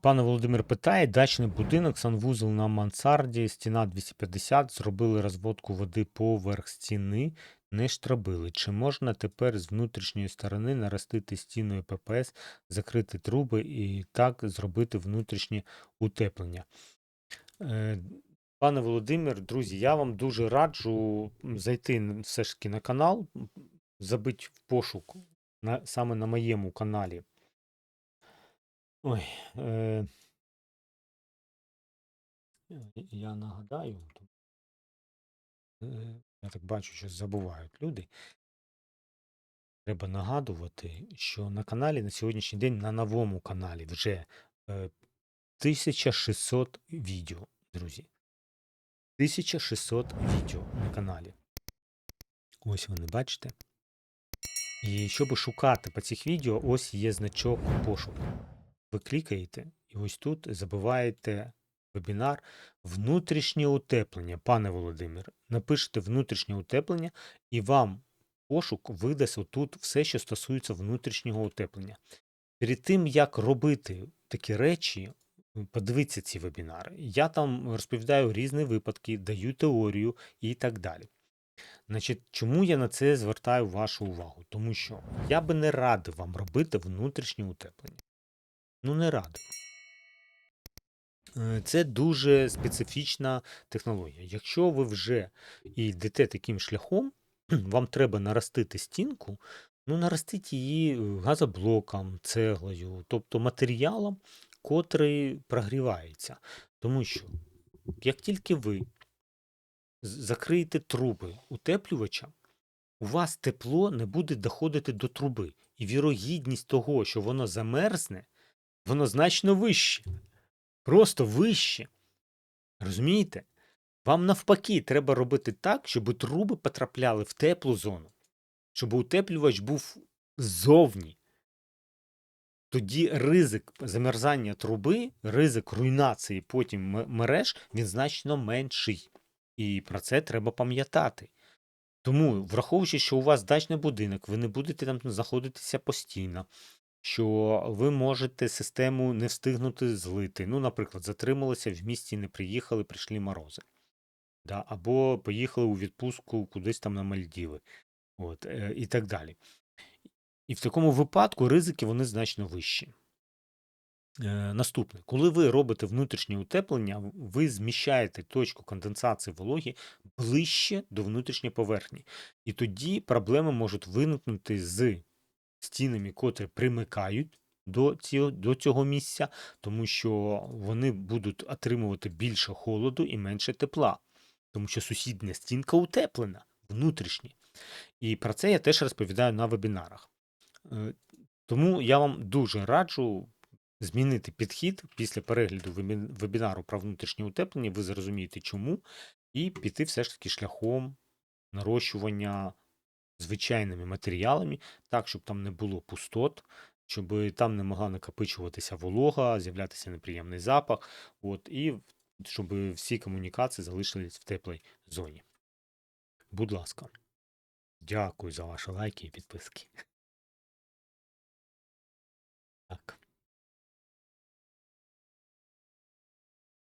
Пане Володимир питає, дачний будинок, санвузол на мансарді, стіна 250, зробили розводку води поверх стіни, не штрабили. Чи можна тепер з внутрішньої сторони наростити стіною ППС, закрити труби і так зробити внутрішнє утеплення? Е, Пане Володимир, друзі, я вам дуже раджу зайти все ж таки на канал, м, забити в пошук на, саме на моєму каналі. Ой, е, я нагадаю, е, я так бачу, що забувають люди. Треба нагадувати, що на каналі на сьогоднішній день, на новому каналі вже е, 1600 відео, друзі. 1600 відео на каналі. Ось вони, бачите? І щоб шукати по цих відео, ось є значок пошуку. Ви клікаєте, і ось тут забиваєте вебінар Внутрішнє утеплення, пане Володимир. Напишете внутрішнє утеплення, і вам пошук видасть отут все, що стосується внутрішнього утеплення. Перед тим, як робити такі речі, подивіться ці вебінари. Я там розповідаю різні випадки, даю теорію і так далі. Значить, чому я на це звертаю вашу увагу? Тому що я би не радив вам робити внутрішнє утеплення. Ну, не радив. Е, Це дуже специфічна технологія. Якщо ви вже йдете таким шляхом, вам треба наростити стінку, ну наростіть її е, газоблоком, цеглою, тобто матеріалом, котрий прогрівається. Тому що як тільки ви закриєте труби утеплювача, у вас тепло не буде доходити до труби. І вірогідність того, що воно замерзне, воно значно вище. Просто вище. Розумієте? Вам навпаки треба робити так, щоб труби потрапляли в теплу зону, щоб утеплювач був ззовні. Тоді ризик замерзання труби, ризик руйнації потім мереж, він значно менший. І про це треба пам'ятати. Тому, враховуючи, що у вас дачний будинок, ви не будете там знаходитися постійно, що ви можете систему не встигнути злити. Ну, наприклад, затрималися в місті, не приїхали, прийшли морози. Да? Або поїхали у відпустку кудись там на Мальдіви. От, е, і так далі. І в такому випадку ризики вони значно вищі. Е, Наступне, коли ви робите внутрішнє утеплення, ви зміщаєте точку конденсації вологи ближче до внутрішньої поверхні. І тоді проблеми можуть виникнути з стінами, котрі примикають до цього, до цього місця, тому що вони будуть отримувати більше холоду і менше тепла, тому що сусідня стінка утеплена, внутрішня. І про це я теж розповідаю на вебінарах. Е, Тому я вам дуже раджу змінити підхід після перегляду вебінару про внутрішнє утеплення. Ви зрозумієте чому, і піти все ж таки шляхом нарощування звичайними матеріалами, так, щоб там не було пустот, щоб там не могла накопичуватися волога, з'являтися неприємний запах, от, і щоб всі комунікації залишились в теплій зоні. Будь ласка. Дякую за ваші лайки і підписки.